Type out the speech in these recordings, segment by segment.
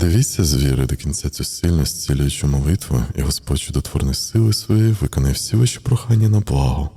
Дивіться з віри до кінця цю сильну зцілюючу молитву, і Господь чудотворної сили своєї виконає всі ваші прохання на благо.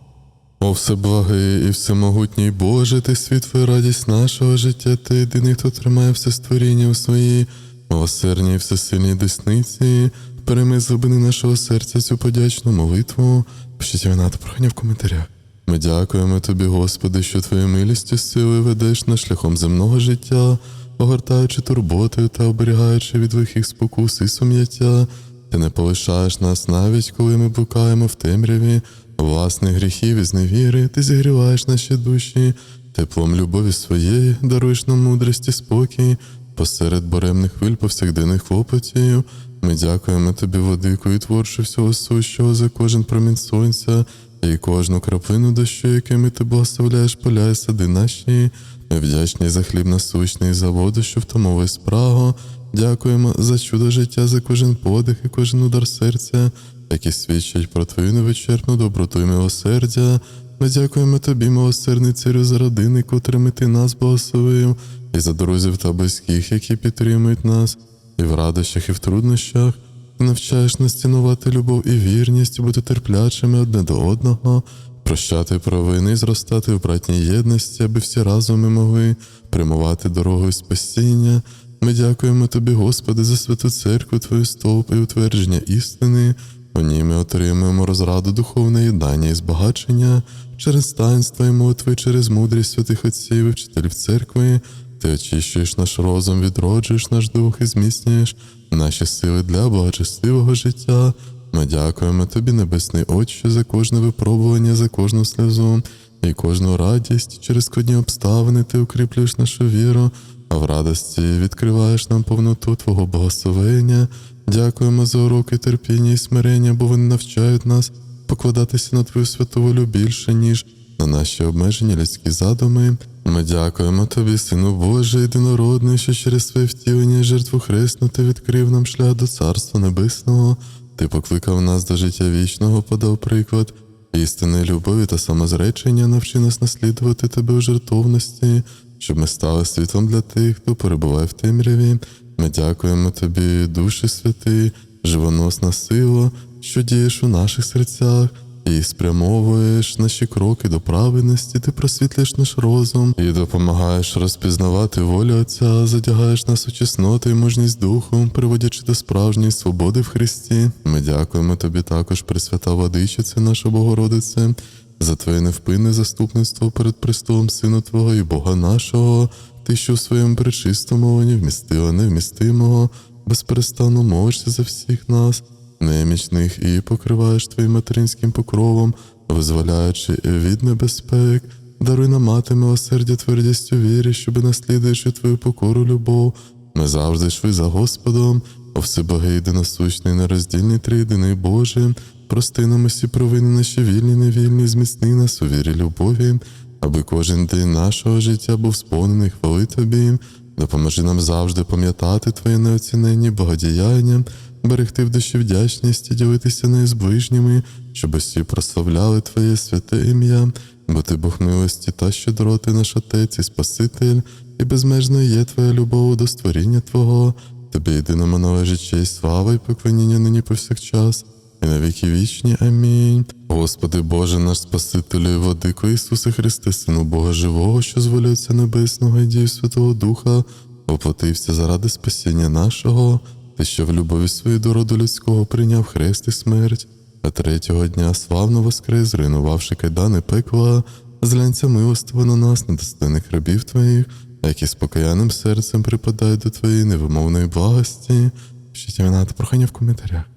О всеблагий і всемогутній Боже, ти світло радість нашого життя, ти єдиний, хто тримає все створіння у своїй милосердній і всесильній десниці, перейми з глибини нашого серця цю подячну молитву. Пишіть вина та прохання в коментарях. Ми дякуємо тобі, Господи, що твоєю милістю силою ведеш нас шляхом земного життя, огортаючи турботою та оберігаючи від лихих спокус і сум'яття. Ти не полишаєш нас навіть, коли ми блукаємо в темряві власних гріхів і зневіри, ти зігріваєш наші душі, теплом любові своєї, даруєш нам мудрість і спокій, посеред буремних хвиль повсякденних клопотів. Ми дякуємо тобі, владику, і творче всього сущого за кожен промінь сонця і кожну краплину дощу, якими ти благословляєш поля і сади наші. Ми вдячні за хліб насущний за воду, що втомовує спрагу. Дякуємо за чудо життя, за кожен подих і кожен удар серця, які свідчать про твою невичерпну доброту і милосердя. Ми дякуємо тобі, милосердний царю, за родини, котрими ти нас благословив, і за друзів та близьких, які підтримують нас, і в радощах, і в труднощах. Ти навчаєш нас цінувати любов і вірність, бути терплячими одне до одного, прощати провини зростати в братній єдності, аби всі разом ми могли прямувати дорогою спасіння. Ми дякуємо тобі, Господи, за святу церкву, Твою стовп і утвердження істини. У ній ми отримуємо розраду духовне єднання і збагачення через таїнства і молитви, через мудрість святих отців і вчителів церкви. Ти очищуєш наш розум, відроджуєш наш дух і зміцнюєш наші сили для благочестивого життя. Ми дякуємо тобі, Небесний Отче, за кожне випробування, за кожну сльозу і кожну радість. Через складні обставини ти укріплюєш нашу віру, а в радості відкриваєш нам повноту Твого благословення. Дякуємо за уроки терпіння і смирення, бо вони навчають нас покладатися на Твою святу волю більше, ніж на наші обмежені людські задуми. Ми дякуємо Тобі, Сину Божий, єдинородний, що через своє втілення і жертву хресну ти відкрив нам шлях до Царства Небесного. Ти покликав нас до життя вічного, подав приклад істини, любові та самозречення, навчи нас наслідувати тебе у жертовності, щоб ми стали світлом для тих, хто перебуває в темряві. Ми дякуємо тобі, Душі Святий, живоносна сила, що дієш у наших серцях. І спрямовуєш наші кроки до праведності, ти просвітлюєш наш розум і допомагаєш розпізнавати волю Отця, задягаєш нас у чесноти і мужність духу, приводячи до справжньої свободи в Христі. Ми дякуємо тобі також, Пресвята Владичице, наша Богородице, за твоє невпинне заступництво перед престолом Сина Твого і Бога нашого, ти, що в своєму пречистому мовленні вмістила невмістимого, безперестанно молишся за всіх нас немічних і покриваєш твоїм материнським покровом, визволяючи від небезпек, даруй нам мати милосердя твердістю вірі, щоби наслідуючи твою покору, любов, ми завжди йшли за Господом, о всебогий насущний, нероздільний триєдиний Боже, прости нам усі провини наші вільні, невільні, зміцни нас у вірі любові, аби кожен день нашого життя був сповнений хвали Тобі. Допоможи нам завжди пам'ятати Твоє неоціненні благодіяння, берегти в душі вдячність і ділитися нею з ближніми, щоб усі прославляли Твоє святе ім'я, бо Ти Бог милості та щедроти наш Отець і Спаситель, і безмежно є Твоя любов до створіння Твого, Тобі єдиному належить честь, слава і поклоніння нині повсякчас. І на віки вічні. Амінь. Господи Боже, наш Спасителю і Владико Ісусе Христе, Сину Бога Живого, що з волі Отця Небесного і дію Святого Духа, оплатився заради спасіння нашого, ти, що в любові своїй до роду людського прийняв хрест і смерть, а третього дня славно воскрес, зруйнувавши кайдани пекла, зглянься милостиво на нас, недостойних рабів Твоїх, які з покаянним серцем припадають до Твоєї невимовної благості. Пишіть імена та прохання в коментарях.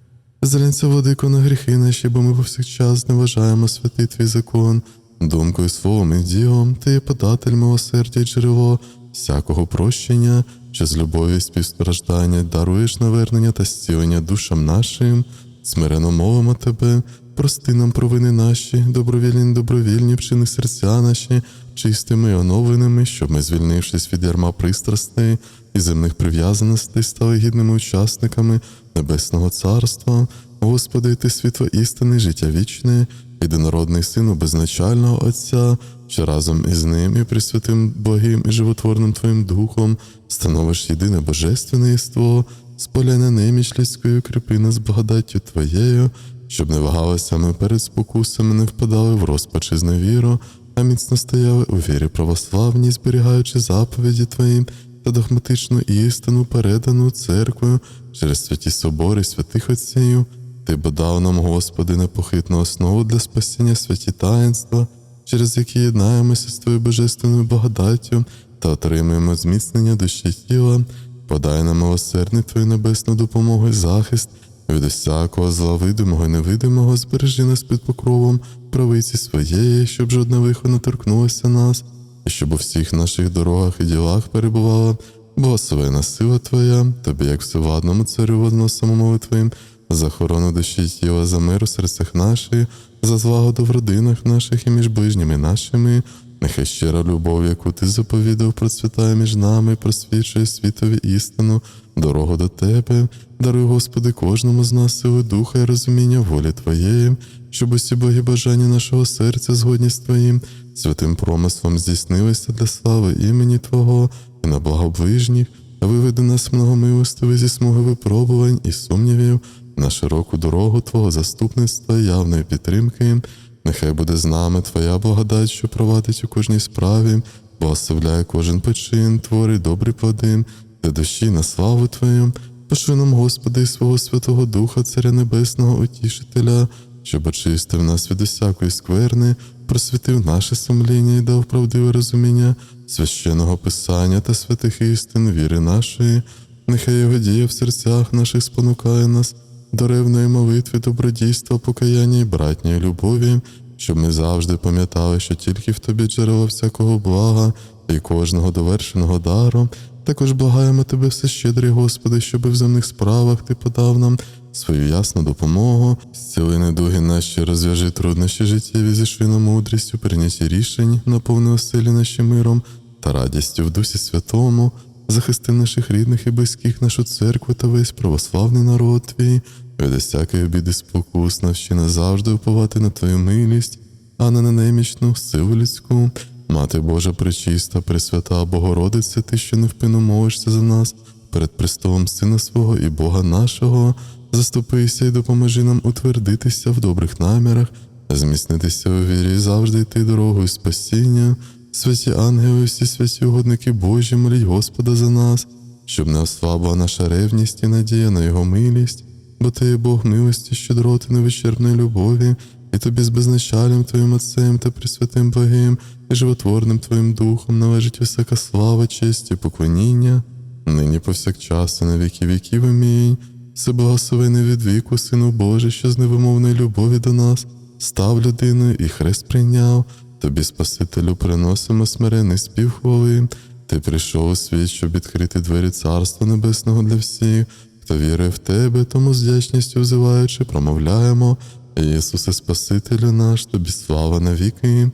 Зеленця владико на гріхи наші, бо ми повсякчас зневажаємо святий твій закон, думкою, словом і ділом, ти є податель милосердя і джерело всякого прощення, що з любові співстраждання даруєш навернення та зцілення душам нашим, смирено мовимо тебе, прости нам провини наші, добровільні, недобровільні, вчини серця наші, чистими і оновленими, щоб ми, звільнившись від ярма пристрастей і земних прив'язаностей, стали гідними учасниками Небесного Царства, Господи, Ти світло істини, життя вічне, єдинородний Сину безначального Отця, що разом із ним і Пресвятим Богим і животворним Твоїм Духом становиш єдине божественне єство, споляне неміч людською, кріпи нас благодаттю Твоєю, щоб не вагалися ми перед спокусами, не впадали в розпач і зневіру, а міцно стояли у вірі православній, зберігаючи заповіді Твої та догматичну істину, передану церквою через святі собори святих отців. Ти бо дав нам, Господи, непохитну основу для спасіння святі таїнства, через які єднаємося з Твоєю божественною благодаттю та отримуємо зміцнення душі тіла. Подай нам милосердний Твою небесну допомогу і захист від усякого зла видимого і невидимого, збережи нас під покровом правиці своєї, щоб жодне лихо не торкнулося нас, щоб у всіх наших дорогах і ділах перебувала благословена сила Твоя, Тобі, як всевладному царю, возносимо молитвим, за охорону душі тіла, за мир у серцях наших, за злагоду в родинах наших і між ближніми нашими. Нехай щира любов, яку ти заповідав, процвітає між нами, просвічує світові істину, дорогу до тебе. Даруй, Господи, кожному з нас сили духа і розуміння волі Твоєї, щоб усі боги бажання нашого серця згодні з Твоїм, святим промислом здійснилися для слави імені Твого і на благо ближніх, а виведи нас многомилостивий зі смуги випробувань і сумнівів на широку дорогу Твого заступництва і явної підтримки. Нехай буде з нами Твоя благодать, що провадить у кожній справі, благословляє кожен почин, творить добрі плоди, для душі на славу Твою. Пошли нам, Господи, і свого Святого Духа, Царя Небесного Утішителя, щоб очистив нас від усякої скверни, просвітив наше сумління і дав правдиве розуміння священного Писання та святих істин віри нашої. Нехай його дія в серцях наших спонукає нас до ревної молитви, добродійства, покаяння і братньої любові, щоб ми завжди пам'ятали, що тільки в тобі джерело всякого блага і кожного довершеного дару. Також благаємо тебе все щедрий, Господи, щоб в земних справах ти подав нам свою ясну допомогу, зціли недуги наші, розв'яжи труднощі життєві, зішли на мудрість у прийнятті рішень, наповни оселі наші миром та радістю в Дусі Святому, захисти наших рідних і близьких, нашу церкву та весь православний народ твій, від усякої біди спокус, навчи нас завжди уповати на Твою милість, а не на немічну силу людську. Мати Божа пречиста, пресвята, Богородиця, ти, що невпинно молишся за нас перед престолом Сина свого і Бога нашого, заступися і допоможи нам утвердитися в добрих намірах, зміцнитися у вірі завжди йти дорогою спасіння. Святі ангели, всі святі угодники Божі, моліть Господа за нас, щоб не ослабла наша ревність і надія на Його милість, бо ти є Бог милості, щедроти невичерпної любові, і тобі з безначалем Твоїм Отцем та Пресвятим Богим і животворним Твоїм Духом належить висока слава, честь і поклоніння, нині повсякчас і на віки віків. Амінь. Все благословений від віку, Сину Божий, що з невимовної любові до нас став людиною і хрест прийняв. Тобі, Спасителю, приносимо смирений спів хвали. Ти прийшов у світ, щоб відкрити двері Царства Небесного для всіх, хто вірує в тебе, тому з вдячністю взиваючи, промовляємо. Ісусе Спасителю наш, тобі слава навіки.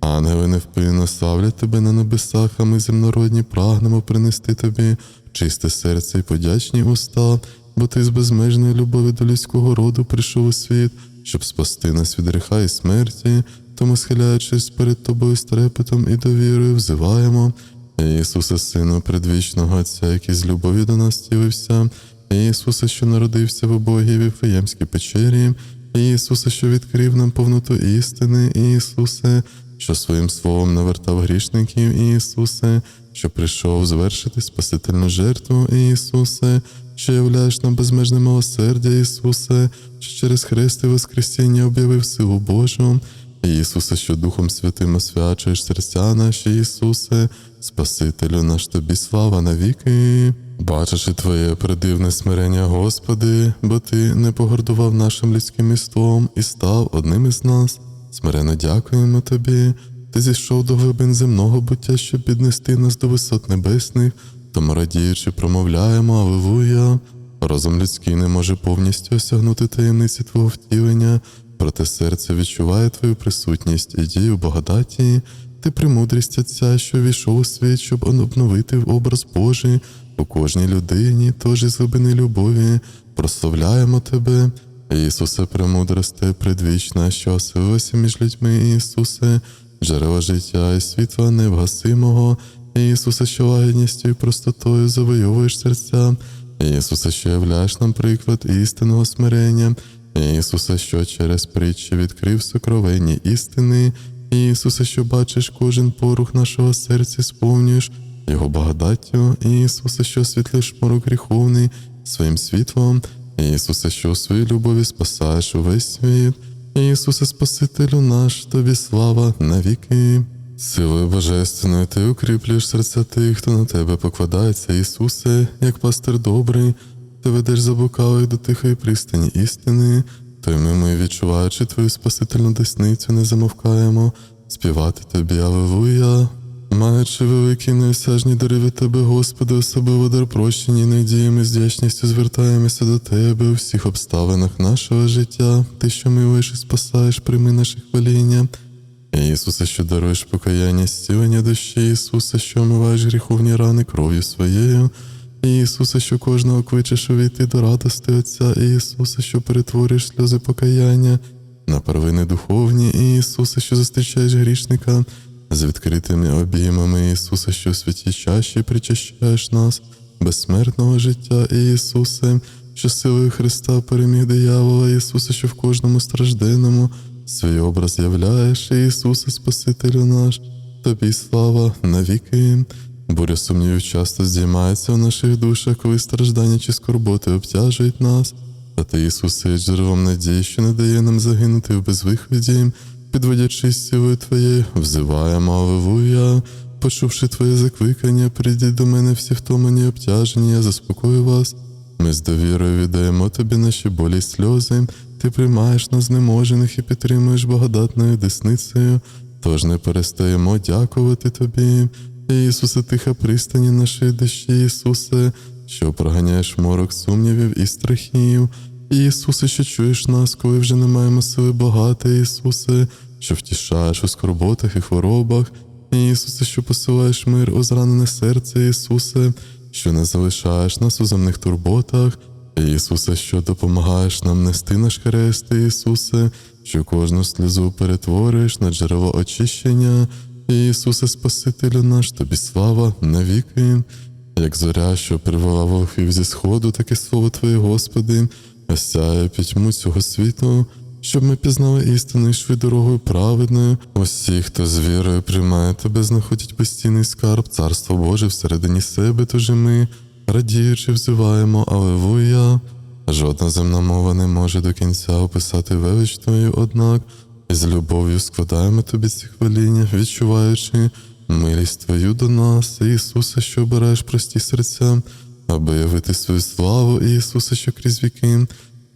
Ангели невпинно славлять тебе на небесах, а ми земнородні прагнемо принести тобі чисте серце і подячні уста, бо ти з безмежної любові до людського роду прийшов у світ, щоб спасти нас від гріха і смерті, тому схиляючись перед тобою з трепетом і довірою, взиваємо. Ісусе, Сину предвічного Отця, який з любові до нас стілився, Ісусе, що народився в Богій Віфлеємській печері, Ісусе, що відкрив нам повноту істини, Ісусе, що своїм словом навертав грішників, Ісусе, що прийшов звершити спасительну жертву, Ісусе, що являєш нам безмежне милосердя, Ісусе, що через хрест і Воскресіння об'явив силу Божу. Ісусе, що Духом Святим освячуєш серця наші, Ісусе, Спасителю наш тобі слава навіки. Бачачи Твоє придивне смирення, Господи, бо Ти не погордував нашим людським містом і став одним із нас. Смирено дякуємо Тобі. Ти зійшов до глибин земного буття, щоб піднести нас до висот небесних, тому радіючи, промовляємо, Аллилуйя. Розум людський не може повністю осягнути таємниці Твого втілення, проте серце відчуває Твою присутність і дію благодаті. Ти премудрість Отця, що війшов у світ, щоб обновити образ Божий у кожній людині, тож із глибини любові, прославляємо Тебе. Ісусе, премудросте, предвічна, що оселилася між людьми, Ісусе, джерела життя і світла невгасимого, Ісусе, що лагідністю і простотою завойовуєш серця, Ісусе, що являєш нам приклад істинного смирення, Ісусе, що через притчі відкрив сокровенні істини, Ісусе, що бачиш кожен порух нашого серця, сповнюєш Його благодаттю, Ісусе, що освітлиш морок гріховний своїм світлом, Ісусе, що у своїй любові спасаєш увесь світ, Ісусе, Спасителю наш, тобі слава навіки. Силою божественною ти укріплюєш серця тих, хто на тебе покладається, Ісусе, як пастир добрий, ти ведеш заблукалих до тихої пристані істини, то й ми, ми, відчуваючи твою спасительну десницю, не замовкаємо співати тобі Аллилуйя. Маючи великі неосяжні дари тебе, Господи, особливо дар прощення і надіями з вдячністю звертаємося до Тебе у всіх обставинах нашого життя, Ти, що милуєш і спасаєш, прийми наше хваління. Ісусе, що даруєш покаяння, зцілення душі, Ісусе, що омиваєш гріховні рани кров'ю своєю, Ісусе, що кожного кличеш увійти до радости Отця, Ісусе, що перетворюєш сльози покаяння на первини духовні, Ісусе, що зустрічаєш грішника з відкритими обіймами, Ісусе, що у святій чаші причащаєш нас безсмертного життя, Ісусе, що силою Христа переміг диявола, Ісусе, що в кожному стражденному свій образ являєш, Ісусе, Спасителю наш, тобі слава навіки. Буря сумнівів часто здіймається у наших душах, коли страждання чи скорботи обтяжують нас. Та ти, Ісусе, є джерелом надії, що не дає нам загинути в безвиході, підводячись силою Твоєю, взиваємо Аллилуйя. Почувши Твоє закликання, прийдіть до мене всі втомлені і обтяжені, я заспокою вас. Ми з довірою віддаємо тобі наші болі й сльози, ти приймаєш нас знеможених і підтримуєш благодатною десницею, тож не перестаємо дякувати тобі. Ісусе, тиха пристані нашої душі, Ісусе, що проганяєш морок сумнівів і страхів. Ісусе, що чуєш нас, коли вже не маємо сили багати, Ісусе, що втішаєш у скорботах і хворобах. Ісусе, що посилаєш мир у зранене серце, Ісусе, що не залишаєш нас у земних турботах, Ісусе, що допомагаєш нам нести наш хрест, Ісусе, що кожну сльозу перетворюєш на джерело очищення, Ісусе, Спасителю наш, тобі слава навіки. Як зоря, що привела волхвів зі сходу, таке слово Твоє, Господи, осяє пітьму цього світу, щоб ми пізнали істину і йшли дорогою праведною. Усі, хто з вірою приймає тебе, знаходять безцінний скарб, царство Боже всередині себе, тож і ми, радіючи, взиваємо Алевуя. Жодна земна мова не може до кінця описати велич Твою, однак, і з любов'ю складаємо тобі ці хваління, відчуваючи милість Твою до нас, Ісусе, що обираєш прості серця, аби явити свою славу, Ісусе, що крізь віки,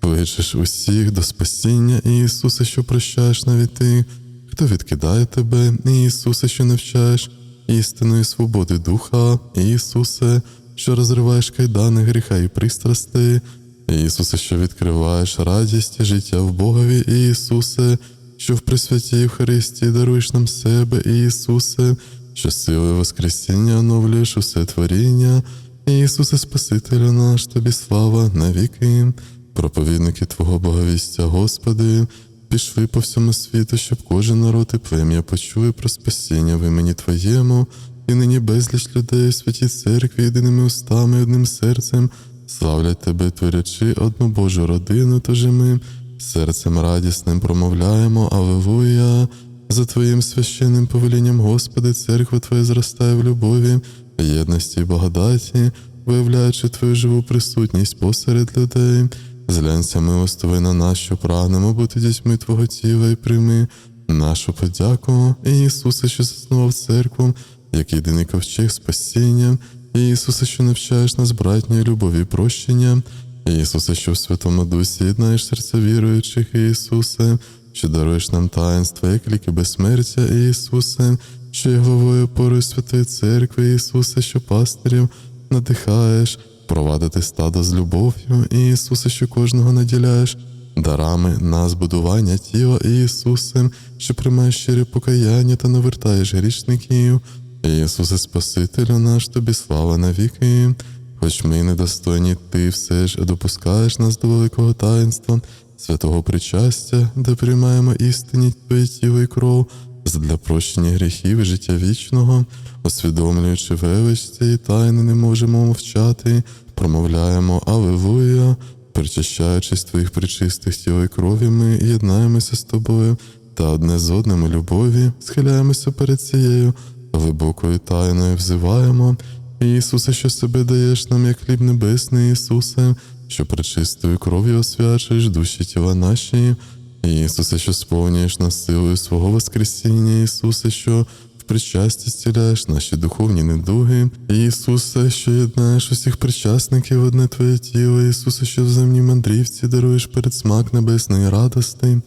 кличеш усіх до спасіння, Ісусе, що прощаєш навіть тих, хто відкидає тебе, Ісусе, що навчаєш істинної свободи духа, Ісусе, що розриваєш кайдани гріха і пристрасти, Ісусе, що відкриваєш радість життя в Богові, Ісусе, що в Пресвятій Євхаристії даруєш нам себе, Ісусе, що силою Воскресіння оновлюєш усе творіння, Ісусе, Спасителю наш, тобі слава навіки. Проповідники Твого Боговістя, Господи, пішли по всьому світу, щоб кожен народ і плем'я почули про спасіння в імені Твоєму, і нині безліч людей у святій церкві єдиними устами, одним серцем славлять Тебе, творячи одну Божу родину, тож і ми серцем радісним промовляємо Аллилуйя. За Твоїм священним повелінням, Господи, церква Твоя зростає в любові, єдності і благодаті, виявляючи Твою живу присутність посеред людей. Зглянься милостиви на нас, що прагнемо бути дітьми Твого тіла і прийми нашу подяку, І Ісусе, що заснував церкву, як єдиний ковчег спасіння, І Ісусе, що навчаєш нас братньої любові прощення, І Ісусе, що в Святому Дусі єднаєш серця віруючих, І Ісусе, що даруєш нам таїнства, як ліки безсмертя, І Ісусе, що є головою опорою Святої Церкви, Ісусе, що пастирів надихаєш, провадити стадо з любов'ю, І Ісусе, що кожного наділяєш дарами на збудування тіла Ісусе, що приймаєш щирі покаяння та навертаєш грішників. Ісусе, Спасителю наш, тобі слава навіки. Хоч ми недостойні, ти все ж допускаєш нас до великого таїнства, святого причастя, де приймаємо істинні Твоє тіло і кров, задля прощення гріхів і життя вічного, усвідомлюючи велич цієї тайни, не можемо мовчати, промовляємо Алилуя, причащаючись твоїх причистих тіл і крові, ми єднаємося з тобою та одне з одним у любові, схиляємося перед цією глибокою тайною, взиваємо. Ісусе, що себе даєш нам, як хліб небесний, Ісусе, що пречистою кров'ю освячуєш душі тіла наші. Ісусе, що сповнюєш нас силою свого Воскресіння, Ісусе, що в причасті зціляєш наші духовні недуги. Ісусе, що єднаєш усіх причасників в одне Твоє тіло, Ісусе, що в земній мандрівці даруєш передсмак небесної радости.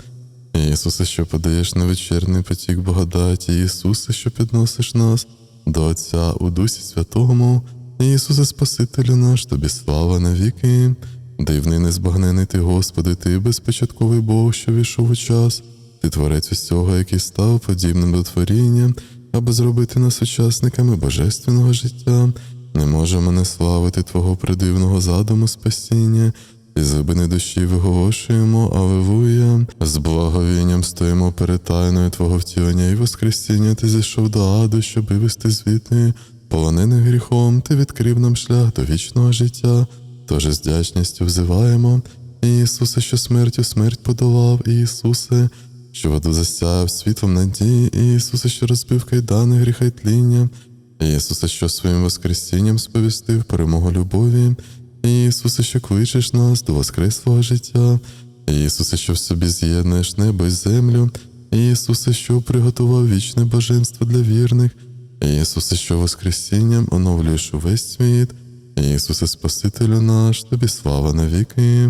Ісусе, що подаєш невечерний потік благодаті, Ісусе, що підносиш нас до Отця у Дусі Святому, Ісусе, Спасителю наш, тобі слава навіки. Дивний незбагнений ти, Господи, ти безпочатковий Бог, що війшов у час, ти творець усього, який став подібним до творіння, аби зробити нас учасниками божественного життя. Не можемо не славити Твого придивного задуму спасіння, і з глибини душі виголошуємо Алилуя. З благовінням стоїмо перед тайною Твого втілення і Воскресіння Ти зійшов до аду, щоб вивести звідти. Полонений гріхом, Ти відкрив нам шлях до вічного життя. Тож з вдячністю взиваємо, Ісусе, що смертю смерть подолав, Ісусе, що воду засяяв світлом надії, Ісусе, що розбив кайдани гріха й тління, Ісусе, що своїм Воскресінням сповістив перемогу любові, Ісусе, що кличеш нас до воскреслого життя, Ісусе, що в собі з'єднуєш небо й землю, Ісусе, що приготував вічне боженство для вірних, Ісусе, що Воскресінням оновлюєш увесь світ. Ісусе, Спасителю наш, тобі слава навіки.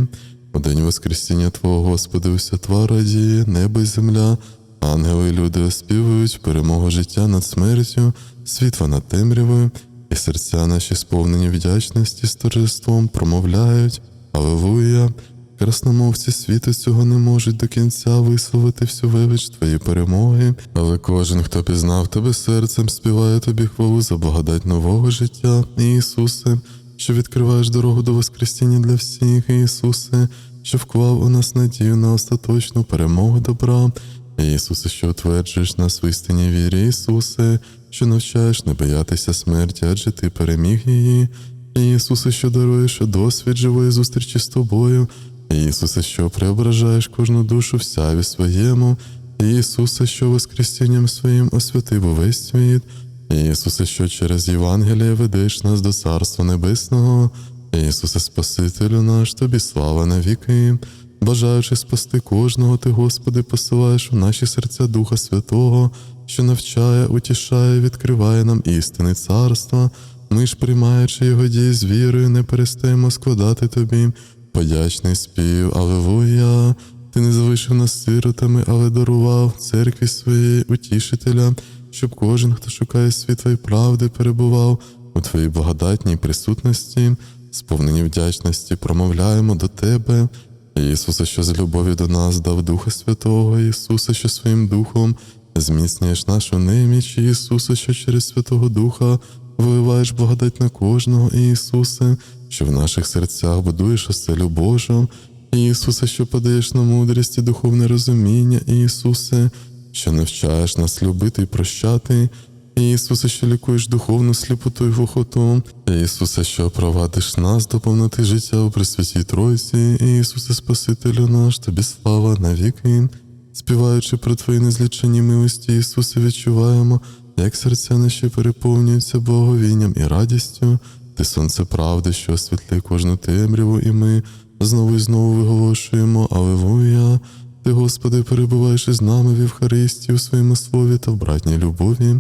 У день Воскресіння Твого, Господи, уся тва радіє, небо й земля, ангели й люди оспівують перемогу життя над смертю, світла над темрявою, і серця наші сповнені вдячності з торжеством промовляють Алилуя! Красномовці світу цього не можуть до кінця висловити всю велич твої перемоги, але кожен, хто пізнав тебе серцем, співає тобі хвалу за благодать нового життя, Ісусе, що відкриваєш дорогу до Воскресіння для всіх, Ісусе, що вклав у нас надію на остаточну перемогу добра. Ісусе, що утверджуєш нас в істинній вірі, Ісусе, що навчаєш не боятися смерті, адже ти переміг її. Ісусе, що даруєш досвід живої зустрічі з тобою. Ісусе, що преображаєш кожну душу в сяві своєму, Ісусе, що Воскресінням своїм освятив увесь світ, Ісусе, що через Євангеліє ведеш нас до Царства Небесного, Ісусе, Спасителю наш, тобі слава навіки, бажаючи спасти кожного, ти, Господи, посилаєш у наші серця Духа Святого, що навчає, утішає, відкриває нам істини царства. Ми ж, приймаючи його дії з вірою, не перестаємо складати тобі подячний спів, Аллилуйя. Ти не залишив нас сиротами, але дарував церкві своєї утішителя, щоб кожен, хто шукає світла і правди, перебував у твоїй благодатній присутності, сповнені вдячності, промовляємо до тебе. Ісусе, що з любові до нас дав Духа Святого, Ісусе, що своїм Духом зміцнюєш нашу неміч, Ісусе, що через Святого Духа виливаєш благодать на кожного, Ісусе, що в наших серцях будуєш оселю Божу, Ісусе, що подаєш нам мудрість і духовне розуміння, Ісусе, що навчаєш нас любити і прощати, Ісусе, що лікуєш духовну сліпоту і глухоту, Ісусе, що провадиш нас до повноти життя у Пресвятій Тройці, Ісусе, Спасителю наш, тобі слава навіки. Співаючи про Твої незлічені милості, Ісусе, відчуваємо, як серця наші переповнюються благовінням і радістю, ти сонце правди, що освітли кожну темряву, і ми знову і знову виголошуємо Алевуя. Ти, Господи, перебуваєш із нами в Євхаристії у своєму слові та в братній любові.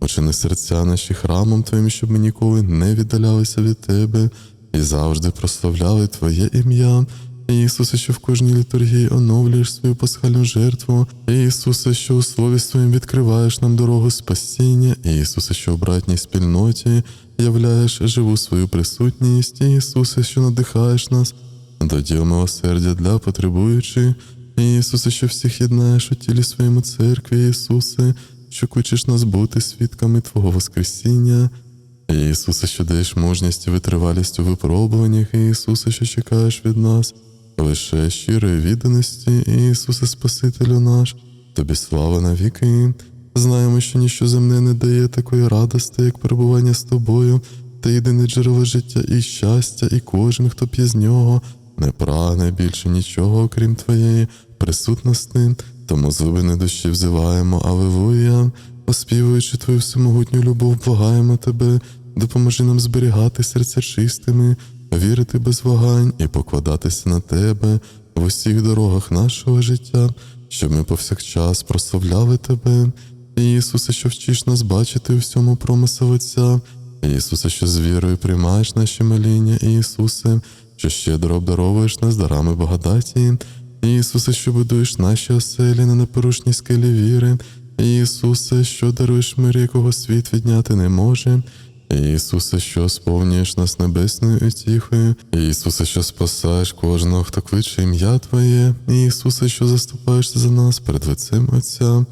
Очини серця наші храмом Твоїм, щоб ми ніколи не віддалялися від Тебе і завжди прославляли Твоє ім'я. Ісусе, що в кожній літургії оновлюєш свою пасхальну жертву, Ісусе, що у слові своїм відкриваєш нам дорогу спасіння, Ісусе, що в братній спільноті являєш живу свою присутність, Ісусе, що надихаєш нас до діл милосердя для потребуючих, Ісусе, що всіх єднаєш у тілі своєму церкві, Ісусе, що кличеш нас бути свідками Твого Воскресіння. Ісусе, що даєш мужність і витривалість у випробуваннях, Ісусе, що чекаєш від нас, лише щирої відданості, Ісусе, Спасителю наш, тобі слава навіки. Знаємо, що ніщо земне не дає такої радости, як перебування з тобою, та єдине джерело життя і щастя, і кожен, хто п'є з нього, не прагне більше нічого, окрім твоєї присутності. Тому з глибини душі взиваємо, Аллилуйя, оспівуючи твою всемогутню любов, благаємо тебе, допоможи нам зберігати серця чистими, вірити без вагань і покладатися на тебе в усіх дорогах нашого життя, щоб ми повсякчас прославляли тебе. Ісусе, що вчиш нас бачити у всьому промисел Отця, Ісусе, що з вірою приймаєш наші моління, Ісусе, що щедро обдаровуєш нас дарами благодаті, Ісусе, що будуєш наші оселі на непорушній скелі віри, Ісусе, що даруєш мир, якого світ відняти не може. Ісусе, що сповнюєш нас небесною утіхою, Ісусе, що спасаєш кожного, хто кличе ім'я Твоє, Ісусе, що заступаєшся за нас перед лицем Отця,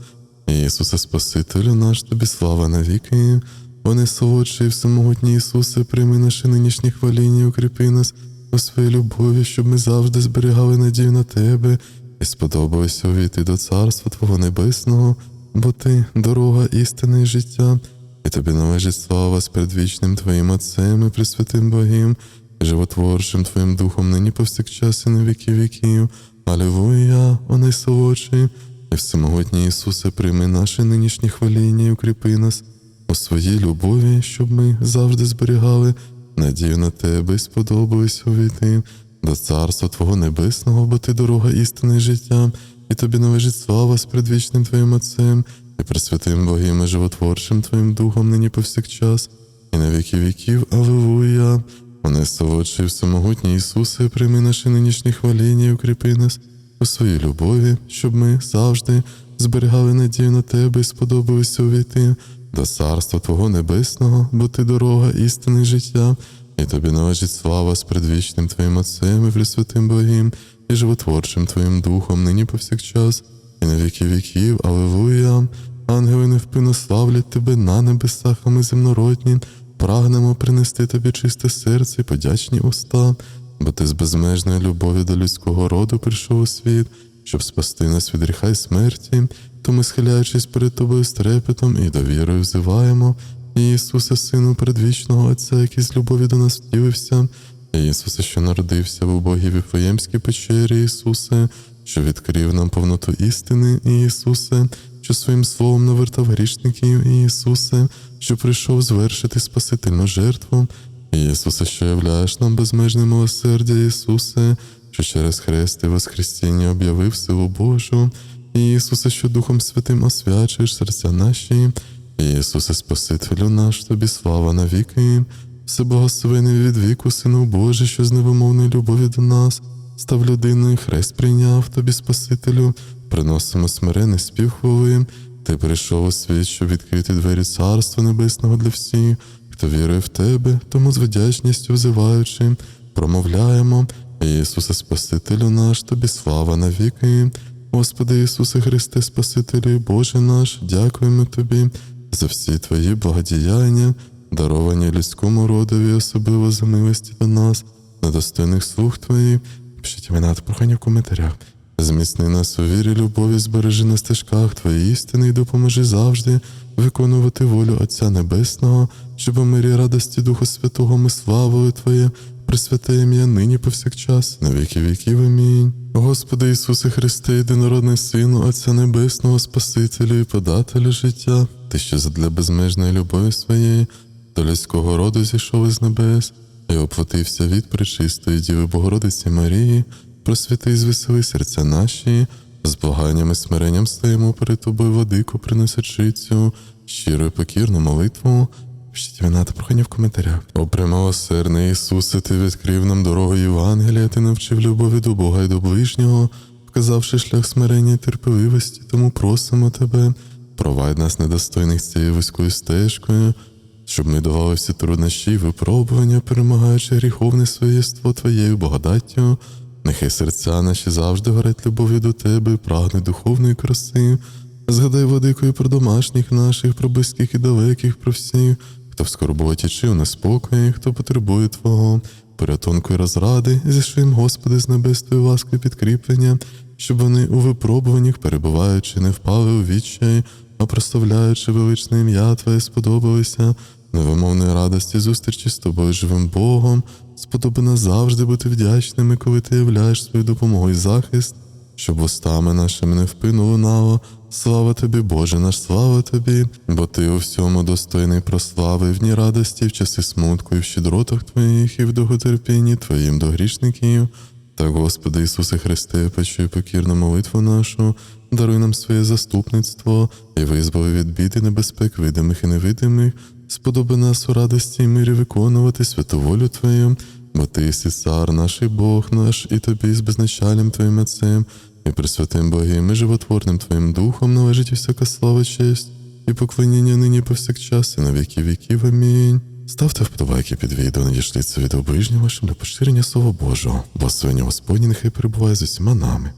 Ісусе, Спасителю наш, тобі слава навіки. Вони солодші і всемогутній Ісусе, прийми наше нинішнє хваління, укріпи нас у своїй любові, щоб ми завжди зберігали надію на Тебе. І сподобалося увійти до Царства Твого Небесного, бо Ти дорога істини і життя, і тобі належить слава з предвічним Твоїм Отцем і Пресвятим Богим, і животворчим Твоїм Духом нині повсякчас і на віки віків. Алілуя, о найсолодший, і всемогутній Ісусе, прийми наше нинішнє хваління і укріпи нас у своїй любові, щоб ми завжди зберігали надію на тебе і сподобались увійти до царства Твого Небесного, бо ти дорога істини життя, і тобі належить слава з предвічним Твоїм Отцем і пресвятим Богим і животворчим Твоїм Духом нині повсякчас, і на віки віків. Аллилуйя. Мене солодший всемогутній Ісусе, прийми наше нинішнє хваління і укріпи нас у своїй любові, щоб ми завжди зберігали надію на тебе і сподобалися увійти до царства Твого Небесного, бо ти дорога, істини життя, і тобі належить слава з предвічним Твоїм Отцем і Пресвятим Богим, і животворчим Твоїм Духом, нині повсякчас, і на віки віків. Аллилуйя. Ангели невпинно славлять тебе на небесах, а ми земнородні, прагнемо принести тобі чисте серце і подячні уста, бо ти з безмежної любові до людського роду прийшов у світ, щоб спасти нас від гріха й смерті, то ми, схиляючись перед тобою з трепетом і довірою, взиваємо. Ісусе, Сину предвічного Отця, який з любові до нас втілився, Ісусе, що народився в убогій Віфлеємській печері, Ісусе, що відкрив нам повноту істини, Ісусе, що своїм словом навертав грішників, Ісусе, що прийшов звершити спасительну жертву, Ісусе, що являєш нам безмежне милосердя, Ісусе, що через хрест і Воскресіння об'явив силу Божу, Ісусе, що Духом Святим освячуєш серця наші, Ісусе, Спасителю наш, тобі слава навіки, всеблагословений від віку, Сину Божий, що з невимовної любові до нас, став людиною, хрест прийняв тобі, Спасителю, приносимо смирений спів хвали. Ти прийшов у світ, щоб відкрити двері Царства Небесного для всіх, хто вірує в тебе, тому з вдячністю взиваючи, промовляємо, Ісусе, Спасителю наш, тобі слава навіки. Господи Ісусе Христе, Спасителю Боже наш, дякуємо Тобі за всі Твої благодіяння, даровані людському родові, особливо за милості до нас, недостойних слуг Твоїх. Пишіть імена та прохання в коментарях. Зміцни нас у вірі, любові, збережи на стежках Твої істини і допоможи завжди виконувати волю Отця Небесного, щоб у мирі радості Духа Святого ми славою Твоє, присвяте ім'я нині повсякчас, на віки віків. Амінь. Господи Ісусе Христе, єдинородний Сину, Отця Небесного, Спасителю і подателю життя, Ти що задля безмежної любові своєї до людського роду зійшов із небес і оплатився від пречистої Діви Богородиці Марії, просвіти і звесели серця наші, з благанням і смиренням стоїмо перед тобою владику, приносячи цю щиру і покірну молитву. Пишіть вина та прохання в коментарях. О примилосердний Ісусе, Ти відкрив нам дорогу Євангелія, Ти навчив любові до Бога і до ближнього, вказавши шлях смирення і терпеливості, тому просимо Тебе, провадь нас недостойних цією вузькою стежкою, щоб ми давали всі труднощі й випробування, перемагаючи гріховне своєство Твоєю благодаттю. Нехай серця наші завжди горять любов'ю до Тебе, і прагнуть духовної краси. Згадай, владикою, про домашніх наших, про близьких і далеких, про всіх, хто в скорботі чи в неспокої, хто потребує Твого, порятунку і розради, зійшли їм, Господи, з небесної ласки підкріплення, щоб вони у випробуваннях, перебуваючи, не впали у відчай, а прославляючи величне ім'я Твоє, сподобалися невимовної радості зустрічі з тобою, живим Богом. Сподоби нас завжди бути вдячними, коли ти являєш свою допомогу і захист, щоб устами нашими не впину лунало. Слава тобі, Боже наш, слава тобі, бо ти у всьому достойний прослави, в дні радості, в часи смутку, і в щедротах твоїх, і в довготерпінні твоїм до грішників. Так, Господи Ісусе Христе, почуй покірну молитву нашу, даруй нам своє заступництво і визволи від бід небезпек, видимих і невидимих, сподоби нас у радості і мирі виконувати святу волю Твою, бо Ти єси цар наш і Бог наш, і тобі з безначальним Твоїм Отцем, і пресвятим Богом, і животворним Твоїм Духом належить всяка слава, честь і поклоніння нині повсякчас, і на віки віків. Амінь. Ставте вподобайки під відео, надішліться від ближнього вашим для поширення Слова Божого. Благословення Господні нехай перебуває з усіма нами.